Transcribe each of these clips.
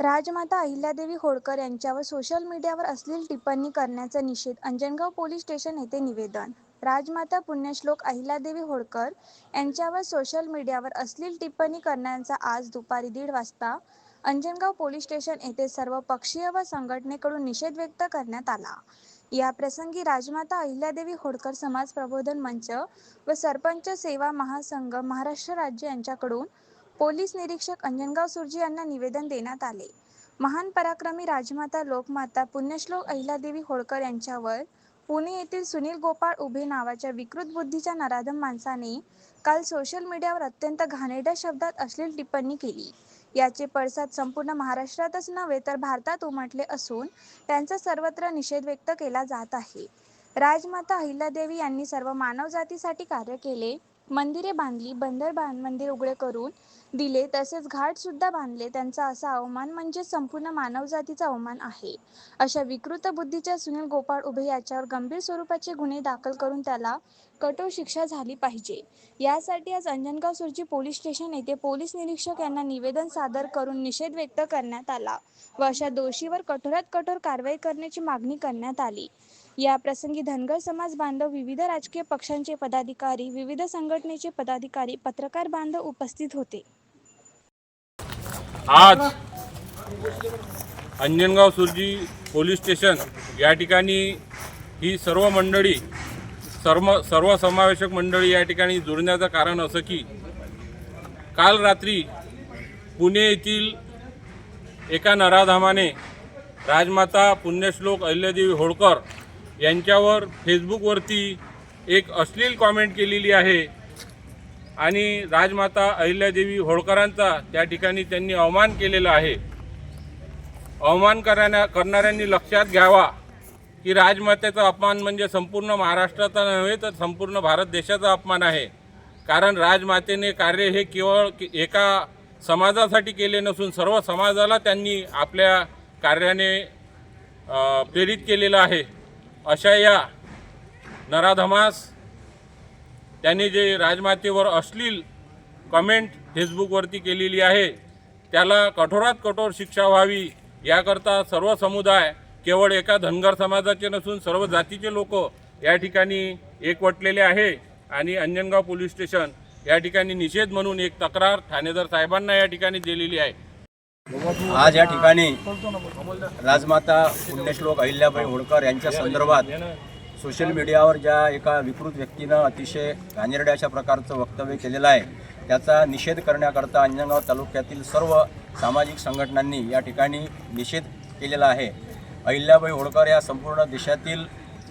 राजमाता अहिल्यादेवी होळकर यांच्यावर सोशल मीडियावर अश्लील टिप्पणी करण्याचा निषेध अंजनगाव पोलीस स्टेशन येथे निवेदन. राजमाता पुण्यश्लोक अहिल्यादेवी होळकर यांच्यावर सोशल मीडियावर अश्लील टिप्पणी करण्याचा आज दुपारी दीड वाजता अंजनगाव पोलीस स्टेशन येथे सर्व पक्षीय व संघटनेकडून निषेध व्यक्त करण्यात आला. या प्रसंगी राजमाता अहिल्यादेवी होळकर समाज प्रबोधन मंच व सरपंच सेवा महासंघ महाराष्ट्र राज्य यांच्याकडून पोलीस निरीक्षक अंजनगाव सुरजी यांना निवेदन देण्यात आले. महान पराक्रमी राजमाता लोकमाता पुण्यश्लोक अहिलादेवी होळकर यांच्यावर पुणे येथील सुनील गोपाळ उभे नावाच्या विकृत बुद्धीच्या नराधम माणसाने काल सोशल मीडियावर अत्यंत घाणेरड्या शब्दात अश्लील टिप्पणी केली. याचे पडसाद संपूर्ण महाराष्ट्रातच नव्हे तर भारतात उमटले असून त्यांचा सर्वत्र निषेध व्यक्त केला जात आहे. राजमाता अहिल्यादेवी यांनी सर्व मानवजातीसाठी कार्य केले मंदिरे बांधली बंदर बांध मंदिर उघडे करून दिले तसेच घाट सुद्धा बांधले. त्यांचा असा अवमान म्हणजे संपूर्ण मानवजातीचा अवमान आहे. अशा विकृत बुद्धीच्या सुनील गोपाळ उभे याच्यावर गंभीर स्वरूपाचे गुन्हे दाखल करून त्याला कठोर शिक्षा झाली पाहिजे. यासाठी आज अंजनगाव सुरजी पोलीस स्टेशन येथे पोलीस निरीक्षक यांना निवेदन सादर करून निषेध व्यक्त करण्यात आला व अशा दोषीवर कठोरात कठोर कारवाई करण्याची मागणी करण्यात आली. या प्रसंगी धनगर समाज बांधव विविध राजकीय पक्षांचे पदाधिकारी विविध संघटनेचे पदाधिकारी पत्रकार बांधव उपस्थित होते. आज अंजनगाव सुरजी पोलीस स्टेशन या ठिकाणी ही सर्व मंडळी सर्व सर्वसमावेशक मंडळी या ठिकाणी जुळण्याचं कारण असं की काल रात्री पुणे येथील एका नराधामाने राजमाता पुण्यश्लोक अहिल्यादेवी होळकर यांच्यावर फेसबुकवरती एक अश्लील कॉमेंट केलेली आहे. आणि राजमाता अहिल्यादेवी होळकरांचा त्या ठिकाणी त्यांनी अवमान केलेला आहे. अवमान करण्या करणाऱ्यांनी लक्षात घ्यावा की राजमातेचा अपमान म्हणजे संपूर्ण महाराष्ट्राचा नव्हे तर संपूर्ण भारत देशाचा अपमान आहे. कारण राजमातेने कार्य हे केवळ एका समाजासाठी केले नसून सर्व समाजाला त्यांनी आपल्या कार्याने प्रेरित केलेलं आहे. अशा या नराधमास त्यांनी जे राजमातेवर अश्लील कमेंट फेसबुकवरती केलेली आहे त्याला कठोरात कठोर शिक्षा व्हावी याकरता सर्व समुदाय केवळ एका धनगर समाजाचे नसून सर्व जातीचे लोक या ठिकाणी एकवटलेले आहे आणि अंजनगाव पोलीस स्टेशन या ठिकाणी निषेध म्हणून एक तक्रार ठाणेदार साहेबांना या ठिकाणी दिलेली आहे. आज या ठिकाणी राजमाता पुण्यश्लोक अहिल्याबाई होळकर यांच्या संदर्भात सोशल मीडियावर ज्या एका विकृत व्यक्तीनं अतिशय घाणेरड्या अशा प्रकारचं वक्तव्य केलेलं आहे त्याचा निषेध करण्याकरता अंजनगाव तालुक्यातील सर्व सामाजिक संघटनांनी या ठिकाणी निषेध केलेला आहे. अहिल्याबाई होळकर या संपूर्ण देशातील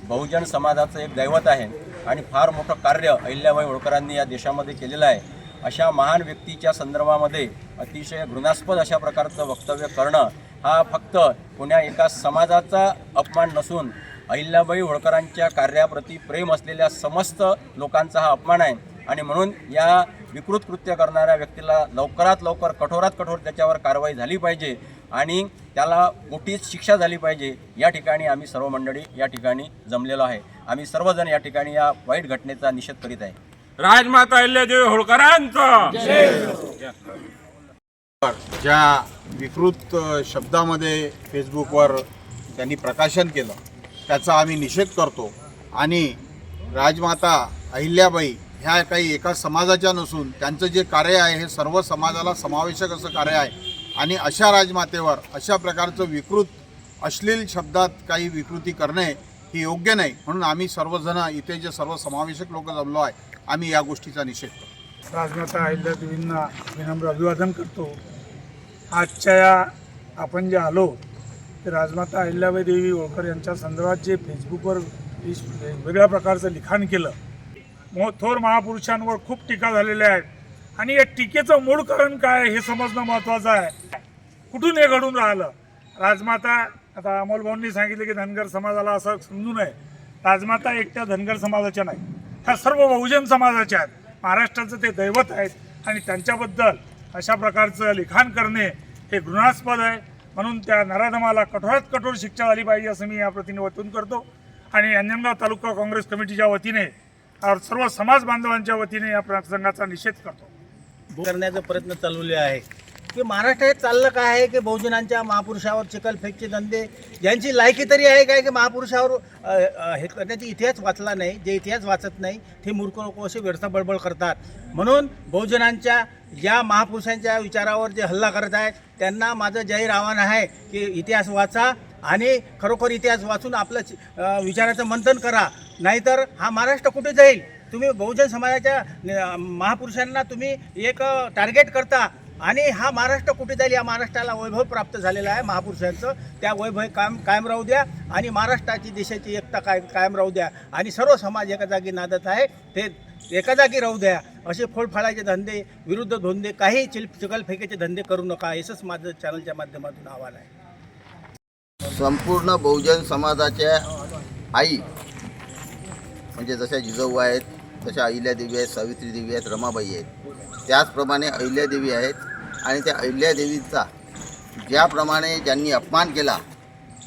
बहुजन समाजाचं एक दैवत आहे आणि फार मोठं कार्य अहिल्याबाई होळकरांनी या देशामध्ये केलेलं आहे. अशा महान व्यक्तीच्या संदर्भामध्ये अतिशय घृणास्पद अशा प्रकारचं वक्तव्य करणं हा फक्त कोण्या एका समाजाचा अपमान नसून अहिल्याबाई होळकरांच्या कार्याप्रती प्रेम असलेल्या समस्त लोकांचा हा अपमान आहे. आणि म्हणून या विकृत कृत्य करणाऱ्या व्यक्तीला लवकरात लवकर कठोरात कठोर त्याच्यावर कारवाई झाली पाहिजे आणि त्याला मोठीच शिक्षा झाली पाहिजे. या ठिकाणी आम्ही सर्व मंडळी या ठिकाणी जमलेलो आहे. आम्ही सर्वजण या ठिकाणी या वाईट घटनेचा निषेध करीत आहे. राजमाता अहिल्यादेवी होळकरांचा. ज्या विकृत शब्दामध्ये फेसबुकवर त्यांनी प्रकाशन केलं त्याचा आम्ही निषेध करतो. आणि राजमाता अहिल्याबाई ह्या काही एका समाजाच्या नसून त्यांचं जे कार्य आहे हे सर्व समाजाला समावेशक असं कार्य आहे. आणि अशा राजमातेवर अशा प्रकारचं विकृत अश्लील शब्दात काही विकृती करणे ही योग्य नाही. म्हणून आम्ही सर्वजण इथे जे सर्व समावेशक लोक जमलो आहे आम्ही या गोष्टीचा निषेध करतो. राजमाता अहिल्यादेवींना विनम्र अभिवादन करतो. आजच्या या आपण जे आलो ते राजमाता अहिल्याबाई देवी होळकर यांच्या संदर्भात जे फेसबुकवर वेगळ्या प्रकारचं लिखाण केलं मो थोर महापुरुषांवर खूप टीका झालेल्या आहेत आणि या टीकेचं मूळ कारण काय हे समजणं महत्त्वाचं आहे. कुठून हे घडून राहिलं? राजमाता आता अमोल भाऊंनी सांगितलं की धनगर समाजाला असं समजू नये. राजमाता एकट्या धनगर समाजाच्या नाही. ह्या सर्व बहुजन समाजाच्या आहेत. महाराष्ट्राचं ते दैवत आहेत आणि त्यांच्याबद्दल अशा प्रकारचं लिखाण करणे हे घृणास्पद आहे. म्हणून त्या नराधमाला कठोरात कठोर शिक्षा झाली पाहिजे असं मी या प्रतीने वतून करतो. आणि अंजनगाव तालुका काँग्रेस कमिटीच्या वतीने सर्व समाज बांधवांच्या वतीने या प्रसंगाचा निषेध करतो. करण्याचा प्रयत्न चालवले आहे. की महाराष्ट्रात चाललं काय आहे की बहुजनांच्या महापुरुषावर चिकलफेकचे धंदे? ज्यांची लायकी तरी आहे काय की महापुरुषावर अ, अ, हे करण्याची इतिहास वाचला नाही जे इतिहास वाचत नाही ते मूर्ख लोक असे व्यर्थ बळबळ करतात. म्हणून बहुजनांच्या या महापुरुषांच्या विचारावर जे हल्ला करत आहेत त्यांना माझं जाहीर आव्हान आहे की इतिहास वाचा आणि खरोखर इतिहास वाचून आपलं चि- अ, विचाराचं मंथन करा. नाहीतर हा महाराष्ट्र कुठे जाईल? तुम्ही बहुजन समाजाच्या अ, महापुरुषांना तुम्ही एक टार्गेट करता. आणि हा महाराष्ट्र कुठे जाईल? या महाराष्ट्राला वैभव प्राप्त झालेला आहे महापुरुषांचं त्या वैभव कायम कायम राहू द्या आणि महाराष्ट्राची देशाची एकता काय कायम राहू द्या. आणि सर्व समाज एका जागी नादत आहे. ते एका जागी राहू द्या. असे फोडफाळाचे धंदे विरुद्ध धोंदे काही चिल चिकलफेकीचे धंदे करू नका. असंच माझं चॅनलच्या माध्यमातून आव्हान आहे. संपूर्ण बहुजन समाजाच्या आई म्हणजे जशा जिजाऊ आहेत तशा अहिल्यादेवी आहेत सावित्री देवी आहेत रमाबाई आहेत. त्याचप्रमाणे अहिल्यादेवी आहेत आणि त्या अहिल्यादेवीचा ज्याप्रमाणे ज्यांनी अपमान केला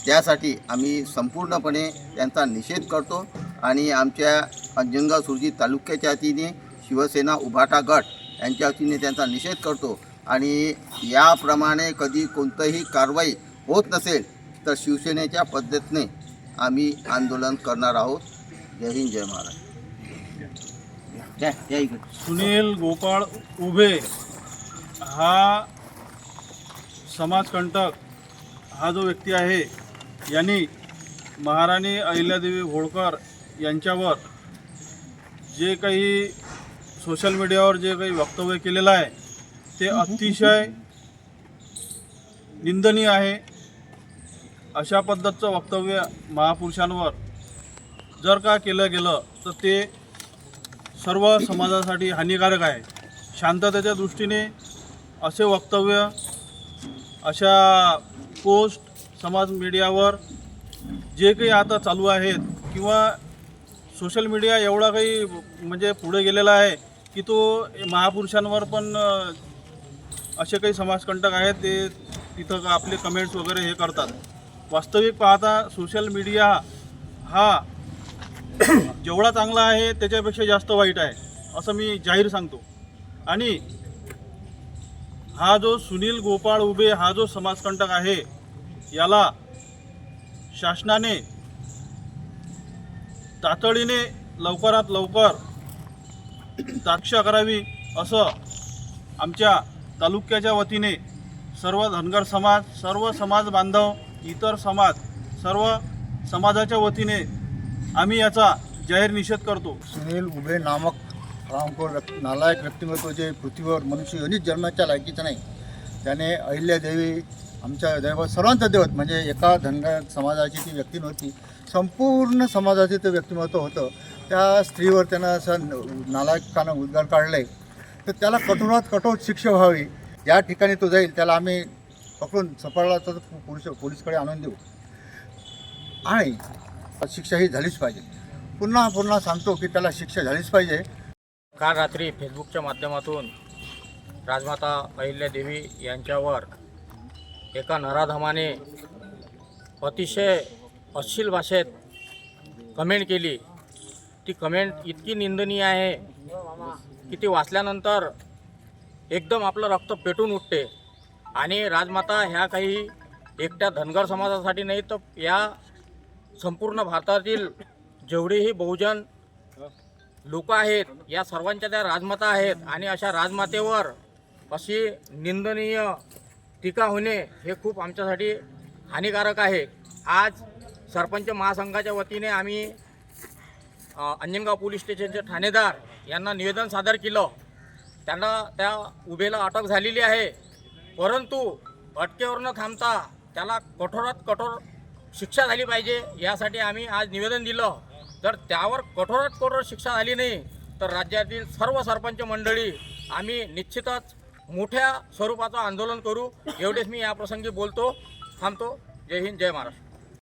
त्यासाठी आम्ही संपूर्णपणे त्यांचा निषेध करतो आणि आमच्या अंजनगाव सुरजी तालुक्याच्या वतीने शिवसेना उभाटा गट यांच्या वतीने त्यांचा निषेध करतो. आणि याप्रमाणे कधी कोणतंही कारवाई होत नसेल तर शिवसेनेच्या पद्धतीने आम्ही आंदोलन करणार आहोत. जय हिंद जय इकडे सुनील गोपाळ उभे. हा समाजकंटक हा जो व्यक्ती आहे यांनी महाराणी अहिल्यादेवी होळकर यांच्यावर जे काही सोशल मीडियावर जे काही वक्तव्य केलेलं आहे ते अतिशय निंदनीय आहे. अशा पद्धतीचं वक्तव्य महापुरुषांवर जर का केलं गेलं तर ते सर्व समाजासाठी हानिकारक आहे. शांततेच्या दृष्टीने असे वक्तव्य अशा पोस्ट समाज मीडियावर जे काही आता चालू आहेत किंवा सोशल मीडिया एवढा काही म्हणजे पुढे गेलेला आहे की तो महापुरुषांवर पण असे काही समाजकंटक आहेत ते तिथं आपले कमेंट्स वगैरे हे करतात. वास्तविक पाहता सोशल मीडिया हा जेवढा चांगला आहे त्याच्यापेक्षा जास्त वाईट आहे असं मी जाहीर सांगतो. आणि हा जो सुनील गोपाळ उभे हा जो समाजकंटक आहे याला शासनाने तातडीने लवकरात लवकर साक्ष करावी असं आमच्या तालुक्याच्या वतीने सर्व धनगर समाज सर्व समाज बांधव इतर समाज सर्व समाजाच्या वतीने आम्ही याचा जाहीर निषेध करतो. सुनील उभे नामक हरामखोर व्यक्ती नालायक व्यक्तिमत्व जे पृथ्वीवर मनुष्य योनीत जन्माच्या लायकीचं नाही. त्याने अहिल्यादेवी आमच्या दैवत सर्वांचं दैवत म्हणजे एका धनगर समाजाची ती व्यक्ती नव्हती. संपूर्ण समाजाचे ते व्यक्तिमत्व होतं. त्या स्त्रीवर त्यानं असं नालायकानं उद्गार काढले. तर त्याला कठोरात कठोर शिक्षा व्हावी. या ठिकाणी तो जाईल त्याला आम्ही पकडून सफळला तर पुरुष पोलीसकडे आणून देऊ. आणि शिक्षा ही झालीच पाहिजे. पुन्हा पुन्हा सांगतो की त्याला शिक्षा झालीच पाहिजे. काल रात्री फेसबुकच्या माध्यमातून राजमाता अहिल्यादेवी यांच्यावर एका नराधमाने अतिशय अश्लील भाषेत कमेंट केली. ती कमेंट इतकी निंदनीय आहे की ती वाचल्यानंतर एकदम आपलं रक्त पेटून उठते. आणि राजमाता ह्या काही एकट्या धनगर समाजासाठी नाही तर या संपूर्ण भारतातील जेवढीही बहुजन लोक आहेत या सर्वांच्या त्या राजमाता आहेत आणि अशा राजमातेवर अशी निंदनीय टीका होणे हे खूप आमच्यासाठी हानिकारक आहे. आज सरपंच महासंघाच्या वतीने आम्ही अंजनगाव पोलीस स्टेशनचे ठाणेदार यांना निवेदन सादर केलं. त्यांना त्या उभेला अटक झालेली आहे. परंतु अटकेवर न थांबता त्याला कठोरात कठोर शिक्षा झाली पाहिजे यासाठी आम्ही आज निवेदन दिलं. जर त्यावर कठोरात कठोर शिक्षा झाली नाही तर राज्यातील सर्व सरपंच मंडळी आम्ही निश्चितच मोठ्या स्वरूपाचं आंदोलन करू. एवढेच मी याप्रसंगी बोलतो थांबतो. जय हिंद जय महाराष्ट्र.